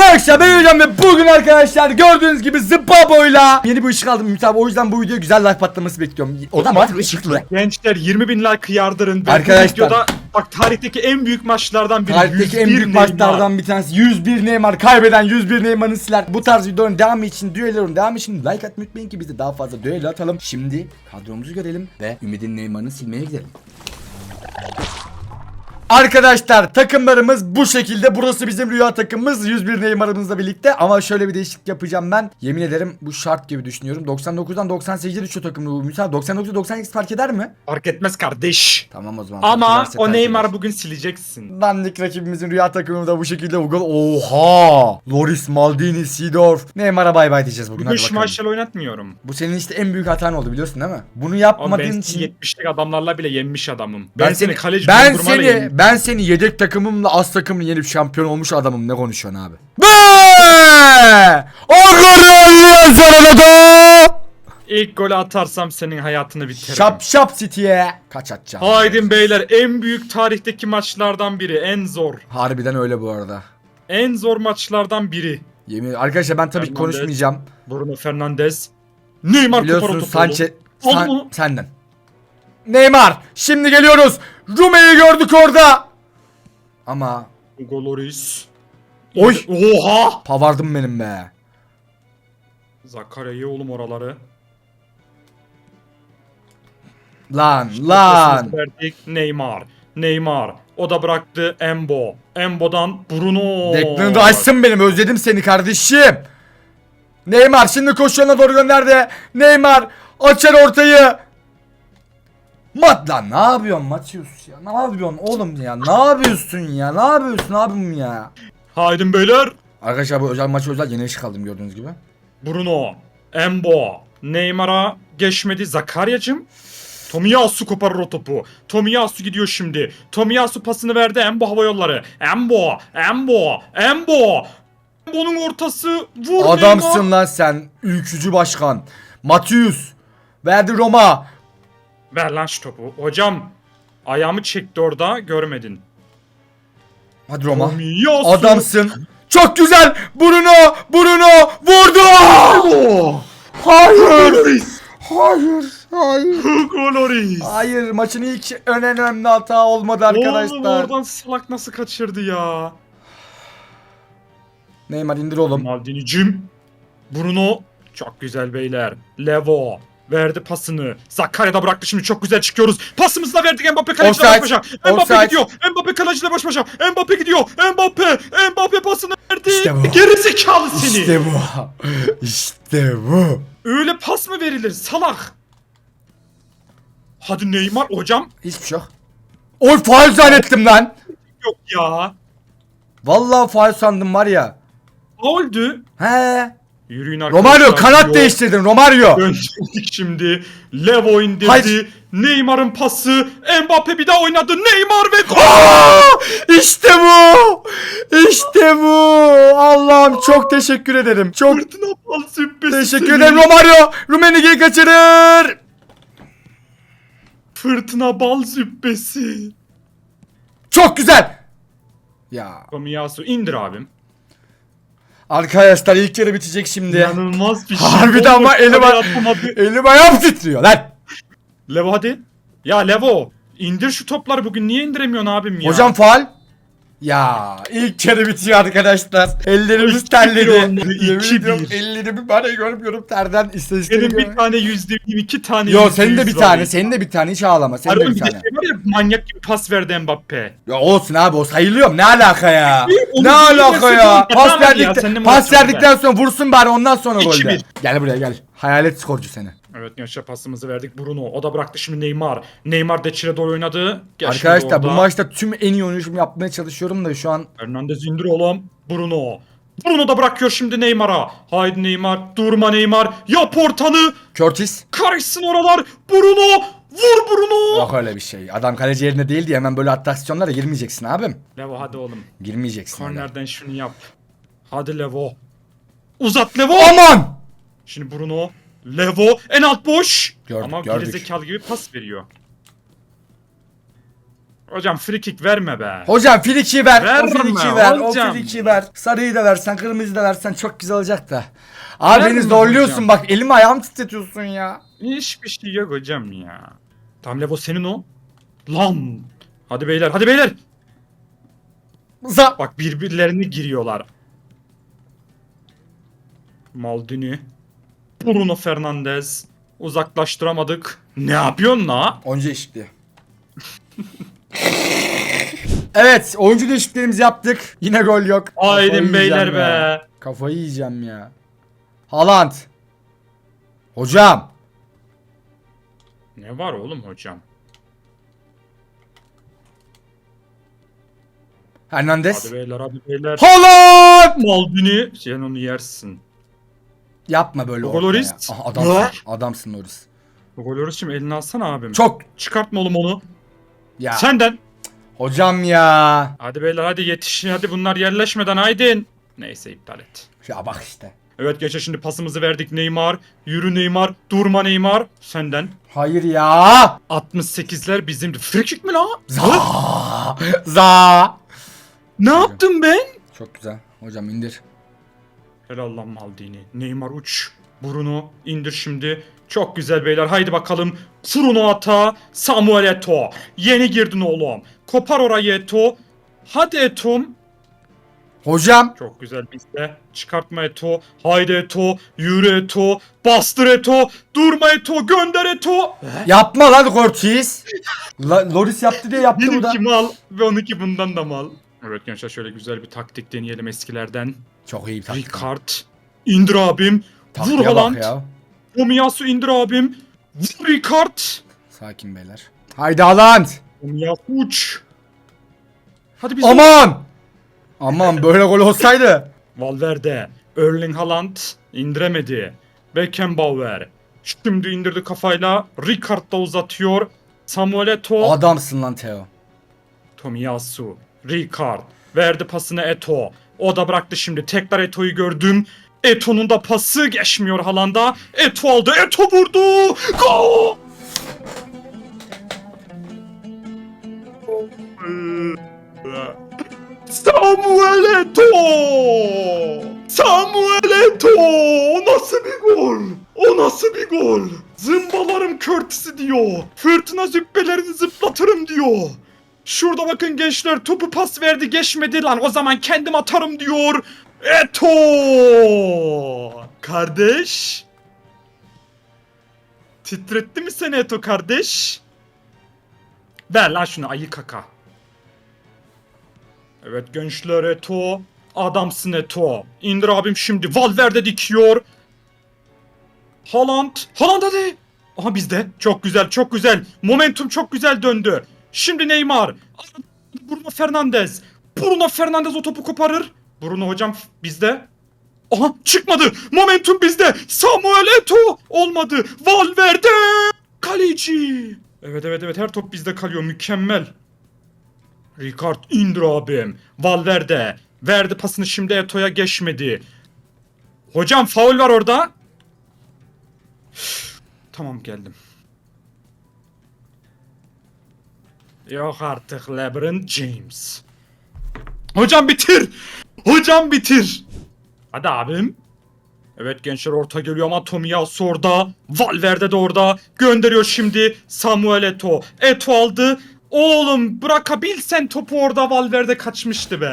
Merhaba ben Hocam ve bugün arkadaşlar gördüğünüz gibi Zıpabo'yla yeni bir ışık aldım Ümit abi o yüzden bu videoya güzel like patlaması bekliyorum. O da var ışıklı. Gençler 20 bin like yardırın. Ve Arkadaşlar. Bu videoda bak tarihteki en büyük maçlardan biri. Tarihteki en 101 büyük Neymar. maçlardan bir tanesi 101 Neymar kaybeden 101 Neymar'ın siler. Bu tarz videoların devamı için düellerin devamı için like atmayı unutmayın ki biz de daha fazla düello atalım. Şimdi kadromuzu görelim ve Ümit'in Neymar'ını silmeye gidelim. Arkadaşlar takımlarımız bu şekilde. Burası bizim rüya takımımız. 101 Neymar'ımızla birlikte. Ama şöyle bir değişiklik yapacağım ben. Yemin ederim bu şart gibi düşünüyorum. 99'dan 98'e düşüyor takımı bu. Mesela 99 98 fark eder mi? Fark etmez kardeş. Tamam o zaman. fark Ama ederse o Neymar bugün sileceksin. Dandik rakibimizin rüya takımı da bu şekilde gol. Oha! Loris Maldini, Seedorf. Neymar'a bay bay diyeceğiz bugün. Bugün Hadi bakalım. Oynatmıyorum. Bu senin işte en büyük hatan oldu biliyorsun değil mi? Bunu Ama yapmadığın ben için seni 70'lik adamlarla bile yenmiş adamım. ben, seni kaleci ben seni. Ben seni yedek takımımla az takımla yenip şampiyon olmuş adamım ne konuşuyorsun abi? Be! Arkadaşlar İlk golü atarsam senin hayatını bitiririm. Şap şap City'ye kaç atacağım? Haydin beyler en büyük tarihteki maçlardan biri. En zor. Harbiden öyle bu arada. En zor maçlardan biri. Yemin arkadaşlar ben tabii ki Fernandes. konuşmayacağım. Bruno Fernandes. Neymar Biliyorsun Kuparotopoğlu. Sanchez San- senden. Neymar şimdi geliyoruz. Rume'yi gördük orada. Ama Hugo Lloris. Oy. Oha! pavardım benim be. Zakarya'yı oğlum oraları. Lan lan. Verdik Neymar. Neymar. O da bıraktı Embo. Embo'dan Bruno. Declan Rice'ın benim özledim seni kardeşim. Neymar şimdi koşuyoruna doğru gönderdi. Neymar açar ortayı. Mat lan ne yapıyorsun Matius ya ne yapıyorsun oğlum ya ne yapıyorsun ya ne yapıyorsun abim ya. Haydin beyler. Arkadaşlar bu özel maçı özel yeni ışık aldım gördüğünüz gibi. Bruno. Embo. Neymar'a geçmedi. Zakarya'cım. Tomiyasu koparır o topu. Tomiyasu gidiyor şimdi. Tomiyasu pasını verdi Embo hava yolları. Embo. Embo. Embo. Embo'nun ortası. Vur Adamsın Neymar. lan sen ülkücü başkan. Matius verdi Roma. Ver lan şu topu. Hocam. Ayağımı çekti orada görmedin. Hadi Roma. Tomiyasu. Adamsın. Çok güzel. Bruno, Bruno vurdu. Hayır. Hayır. Hayır. Hugo Lloris. Hayır. Maçın ilk en önemli hata olmadı Oğlum arkadaşlar. oradan salak nasıl kaçırdı ya? Neymar indir oğlum. Maldini'cim. Bruno. Çok güzel beyler. Levo. Verdi pasını. Zakarya'da bıraktı şimdi çok güzel çıkıyoruz. Pasımızı da verdik Mbappe kaleciyle baş başa. Mbappe Offside. gidiyor. Mbappe kaleciyle baş başa. Mbappe gidiyor. Mbappe. Mbappe pasını verdi. İşte bu. Gerizekalı seni. İşte bu. İşte bu. Öyle pas mı verilir salak? Hadi Neymar hocam. Hiçbir şey yok. Oy faul zannettim lan. Yok ya. Vallahi faul sandım var ya. Fauldü. He. Yürüyün arkadaşlar. Romario kanat Yok. değiştirdin Romario. Gönderdik şimdi. Levo indirdi. Hayır. Neymar'ın pası. Mbappe bir daha oynadı. Neymar ve gol. İşte bu. İşte bu. Allah'ım çok teşekkür ederim. Çok Fırtına teşekkür ederim Romario. Rummenigge'yi kaçırır. Fırtına bal züppesi. Çok güzel. Ya Tomiyasu indir abim. Arkadaşlar ilk yarı bitecek şimdi. İnanılmaz bir şey. Harbiden ama elim, elim ayağım titriyor lan. Levo hadi. Ya Levo. indir şu topları bugün niye indiremiyorsun abim ya? Hocam faal. Ya ilk yarı bitiyor arkadaşlar. Ellerimiz terledi. bir Yemin iki ediyorum bir. ellerimi bana görmüyorum terden istatistikleri Senin bir tane yüzde iki tane Yo yüzde senin de yüz bir var tane, ya. senin de bir tane hiç ağlama. Senin de Harbi bir bir de tane. şey var ya manyak gibi pas verdi Mbappe. Ya olsun abi o sayılıyor mu? Ne alaka ya? onu ne alaka ya? Pas ya, verdikten seninle pas uğraşıyorum verdikten sonra vursun bari ondan sonra İki golde. bir. Gel buraya gel. Hayalet skorcu seni. Evet gençler pasımızı verdik Bruno. O da bıraktı şimdi Neymar. Neymar Deçire doğru oynadı. Gel Arkadaşlar bu orada. maçta tüm en iyi oynayışımı yapmaya çalışıyorum da şu an Hernandez indir oğlum. Bruno. Bruno da bırakıyor şimdi Neymar'a. Haydi Neymar. Durma Neymar. Yap ortanı. Curtis Karışsın oralar. Bruno. Vur Bruno. yok öyle bir şey. Adam kaleci yerinde değil diye hemen böyle atraksiyonlara girmeyeceksin abim. Levo hadi oğlum. Girmeyeceksin. Kornerden şunu yap. Hadi Levo. Uzat Levo. Aman! Şimdi Bruno. Levo. En alt boş. Gördük, Ama gördük. gerizekalı gibi pas veriyor. Hocam free kick verme be. Hocam friki ver. Verme o friki ver. hocam. O friki ver. Sarıyı da versen, kırmızıyı da versen çok güzel olacak da. Abi Verme beni zorluyorsun hocam. bak elimi ayağımı titretiyorsun ya. Hiçbir şey yok hocam ya. Tam Levo senin o. Lan. Hadi beyler hadi beyler. Za Bak birbirlerini giriyorlar. Maldini. Bruno Fernandes. Uzaklaştıramadık. Ne yapıyorsun la? Oyuncu değişikliği. evet oyuncu değişikliklerimizi yaptık. Yine gol yok. Kafayı Aydın yiyeceğim beyler ya. be. Kafayı yiyeceğim ya. Haaland. Hocam. Ne var oğlum hocam? Hernandez. Hadi beyler hadi beyler. Haaland. Maldini. Sen onu yersin. Yapma böyle Hugo orta ya. Lloris. Aha, adamsın. Ne? Adamsın Loris. Golörüs şimdi elini alsana abim. Çok. Çıkartma oğlum onu. Ya. Senden. Hocam ya. Hadi beyler hadi yetişin hadi bunlar yerleşmeden haydin. Neyse iptal et. Ya bak işte. Evet geçe şimdi pasımızı verdik Neymar. Yürü Neymar. Durma Neymar. Senden. Hayır ya. 68'ler bizimdi. Free kick mi la? Za. Za. Ne yaptım ben? Çok güzel. Hocam indir. Helal lan Maldini. Neymar uç. Bruno indir şimdi. Çok güzel beyler. Haydi bakalım. Bruno ata. Samuel Eto. Yeni girdin oğlum. Kopar orayı Eto. Hadi Eto'm. Hocam. Çok güzel bizde. Çıkartma Eto. Haydi Eto. Yürü Eto. Bastır Eto. Durma Eto. Gönder Eto. Yapma lan Cortiz. La, Loris yaptı diye yaptı bu da. Benimki mal ve onunki bundan da mal. Evet gençler şöyle güzel bir taktik deneyelim eskilerden. Çok iyi bir taktik. Ricard. indir abim. Vur Taktiğe Haaland. bak ya. Tomiyasu indir abim. Vur Ricard. Sakin beyler. Haydi Haaland. Tomiyasu uç. Hadi biz Aman. Aman böyle gol olsaydı. Valverde. Erling Haaland indiremedi. Beckenbauer. Şimdi indirdi kafayla. Ricard da uzatıyor. Samuel Eto'o. Adamsın lan Teo. Tomiyasu. Ricard. Verdi pasını Eto. O da bıraktı şimdi. Tekrar Eto'yu gördüm. Eto'nun da pası geçmiyor Haaland'a. Eto aldı. Eto vurdu. Gol! Samuel Eto! Samuel Eto! O nasıl bir gol? O nasıl bir gol? Zımbalarım körtüsü diyor. Fırtına züppelerini zıplatırım diyor. Şurada bakın gençler topu pas verdi geçmedi lan o zaman kendim atarım diyor. Eto! Kardeş. Titretti mi seni Eto kardeş? Ver lan şunu ayı kaka. Evet gençler Eto. Adamsın Eto. İndir abim şimdi. Valverde dikiyor. Haaland. Haaland hadi. Aha bizde. Çok güzel çok güzel. Momentum çok güzel döndü. Şimdi Neymar. Bruno Fernandes. Bruno Fernandes o topu koparır. Bruno hocam bizde. Aha çıkmadı. Momentum bizde. Samuel Eto. Olmadı. Valverde. Kaleci. Evet evet evet her top bizde kalıyor. Mükemmel. Ricard indir abim. Valverde. Verdi pasını şimdi Eto'ya geçmedi. Hocam faul var orada. Tamam geldim. Yok artık LeBron James. Hocam bitir. Hocam bitir. Hadi abim. Evet gençler orta geliyor ama Tomiyasu orada. Valverde de orada. Gönderiyor şimdi Samuel Eto. Eto aldı. Oğlum bırakabilsen topu orada Valverde kaçmıştı be.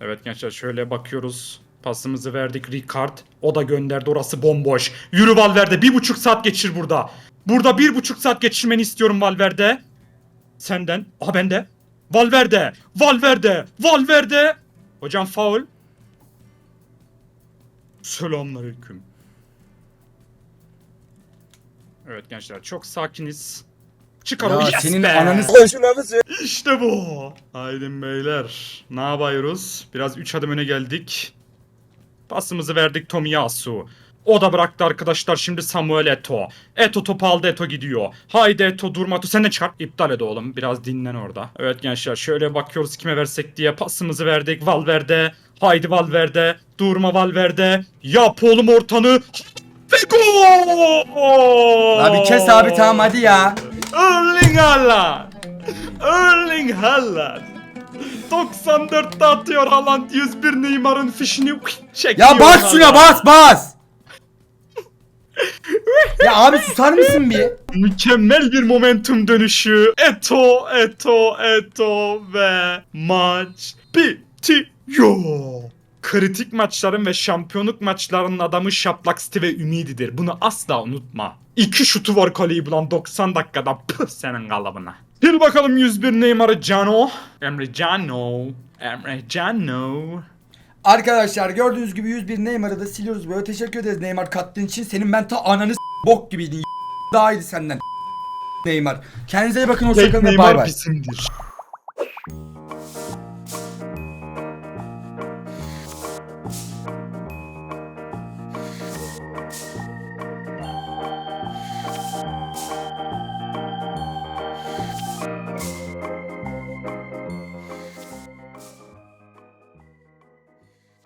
Evet gençler şöyle bakıyoruz. Pasımızı verdik Ricard. O da gönderdi orası bomboş. Yürü Valverde bir buçuk saat geçir burada. Burada bir buçuk saat geçirmeni istiyorum Valverde. Senden. Aha bende. Valverde. Valverde. Valverde. Hocam faul. Selamünaleyküm. Evet gençler çok sakiniz. Çıkar o Ya yes senin be. ananı İşte bu. Haydi beyler. Ne yapıyoruz? Biraz 3 adım öne geldik. Pasımızı verdik Tomiyasu. O da bıraktı arkadaşlar şimdi Samuel Eto. Eto topu aldı Eto gidiyor. Haydi Eto durma Eto sen de çıkar. İptal et oğlum biraz dinlen orada. Evet gençler şöyle bakıyoruz kime versek diye pasımızı verdik Valverde. Haydi Valverde. Durma Valverde. Yap oğlum ortanı. Ve gol! Abi kes abi tamam hadi ya. Erling Haaland. Erling Haaland. 94'te atıyor Haaland 101 Neymar'ın fişini çekiyor. Ya bas şuna Haaland. bas bas. Ya abi susar mısın bir? Mükemmel bir momentum dönüşü. Eto, Eto, Eto ve maç bitiyor. Kritik maçların ve şampiyonluk maçlarının adamı Şaplak Steve ümididir. Bunu asla unutma. İki şutu var kaleyi bulan 90 dakikada. Püh senin kalıbına. Bir bakalım 101 Neymar'ı Cano. Emre Cano. Emre Cano. Arkadaşlar gördüğünüz gibi 101 Neymar'ı da siliyoruz böyle teşekkür ederiz Neymar kattığın için senin ben ta ananı bok gibiydin. Daha iyiydi senden. Neymar. Kendinize iyi bakın hoşçakalın bay Neymar bay. bizimdir.